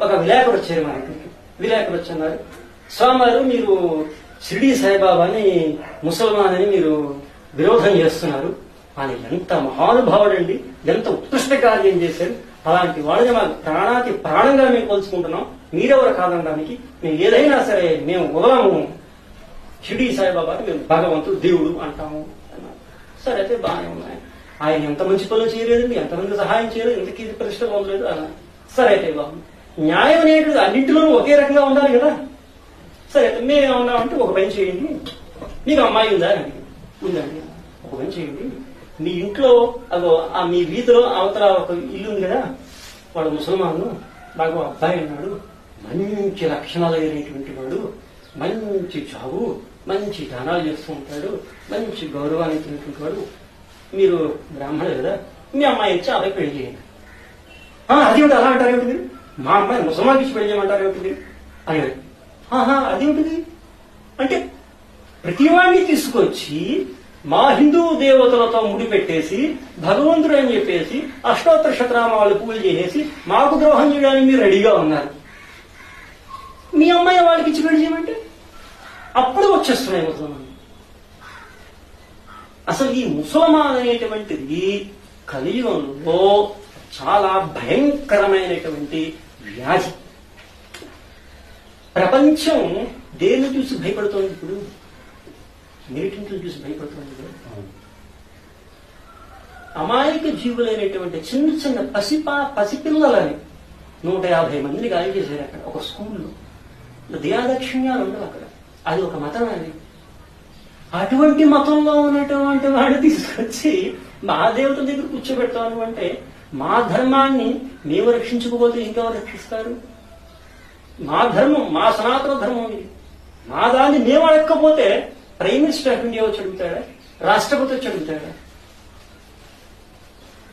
ఒక విలేకరు వచ్చారు మా దగ్గరికి. విలేకరు వచ్చన్నారు. స్వామివారు మీరు షిరిడి సాయిబాబాని ముసల్మాన్ అని మీరు విరోధం చేస్తున్నారు. ఆయన ఎంత మహానుభావుడండి ఎంత ఉత్కృష్ట కార్యం చేశారు. అలాంటి వాళ్ళని మా ప్రాణాతి ప్రాణంగా మేము పోల్చుకుంటున్నాం మీరెవరు కాదనడానికి మేము ఏదైనా సరే మేము వదలము. షిరిడి సాయిబాబాని మేము భగవంతుడు దేవుడు అంటాము. సరే అయితే బాగానే ఉన్నాయి. ఆయన ఎంత మంచి పనులు చేయలేదండి ఎంతమంది సహాయం చేయలేదు ఎంత కీర్తి ప్రతిష్ట పొందలేదు అన్న సరే అయితే బాగుంది. న్యాయం అనేది అన్నింటిలోనూ ఒకే రకంగా ఉండాలి కదా? సరే మేము మేము ఏమన్నామంటే ఒక పని చేయండి. మీకు అమ్మాయి ఉందా అని ఉందండి. ఒక పని చేయండి. మీ ఇంట్లో అగో ఆ మీ వీధిలో అవతల ఒక ఇల్లు ఉంది కదా? వాడు ముసల్మాను. నాకు ఒక అబ్బాయి ఉన్నాడు. మంచి లక్షణాలు అయినటువంటి వాడు. మంచి చావు మంచి దానాలు చేస్తూ ఉంటాడు. మంచి గౌరవాన్నిచ్చినటువంటి వాడు. మీరు బ్రాహ్మణుడు కదా? మీ అమ్మాయి ఇచ్చి అవే పెళ్ళి చేయండి. అది అదేమిటి అలా అంటారు ఏమిటి మీరు? మా అమ్మాయి ముసల్మాన్కి ఇచ్చి పెళ్ళి చేయమంటారు ఏమిటి అని "ఆహా, అదేమిటిది? అంటే ప్రతివాడిని తీసుకొచ్చి మా హిందూ దేవతలతో ముడిపెట్టేసి భగవంతుడు అని చెప్పేసి అష్టోత్తర శతనామాలు పూజ చేసేసి మాకు ద్రోహం చేయడానికి మీరు రెడీగా ఉన్నారు. మీ అమ్మాయి వాళ్ళకి ఇచ్చి పెళ్ళి చేయమంటే? అప్పుడు వచ్చేస్తున్నాయి ముసల్మాన్ అసలు ఈ ముసల్మాన్ అనేటువంటిది కలియుగంలో చాలా భయంకరమైనటువంటి వ్యాధి ప్రపంచం దేన్ని చూసి భయపడుతోంది ఇప్పుడు? నీటిని చూసి భయపడుతోంది అమాయక జీవులైనటువంటి చిన్న చిన్న పసిపా పసిపిల్లలని నూట యాభై మందిని గాలి చేశారు అక్కడ ఒక స్కూల్లో. దయాదక్షిణ్యాలు ఉండవు అక్కడ. అది ఒక మతం అది. అటువంటి మతంలో ఉన్నటువంటి వాడు తీసుకొచ్చి మా దేవత దగ్గర కూర్చోబెడతాను అంటే మా ధర్మాన్ని మేము రక్షించుకోకపోతే ఇంకెవరు రక్షిస్తారు? మా ధర్మం మా సనాతన ధర్మం ఇది. మా దాన్ని మేము అడగకపోతే ప్రైమ్ మినిస్టర్ ఆఫ్ ఇండియా వచ్చి అడుగుతాడా? రాష్ట్రపతి వచ్చి అడుగుతాడా?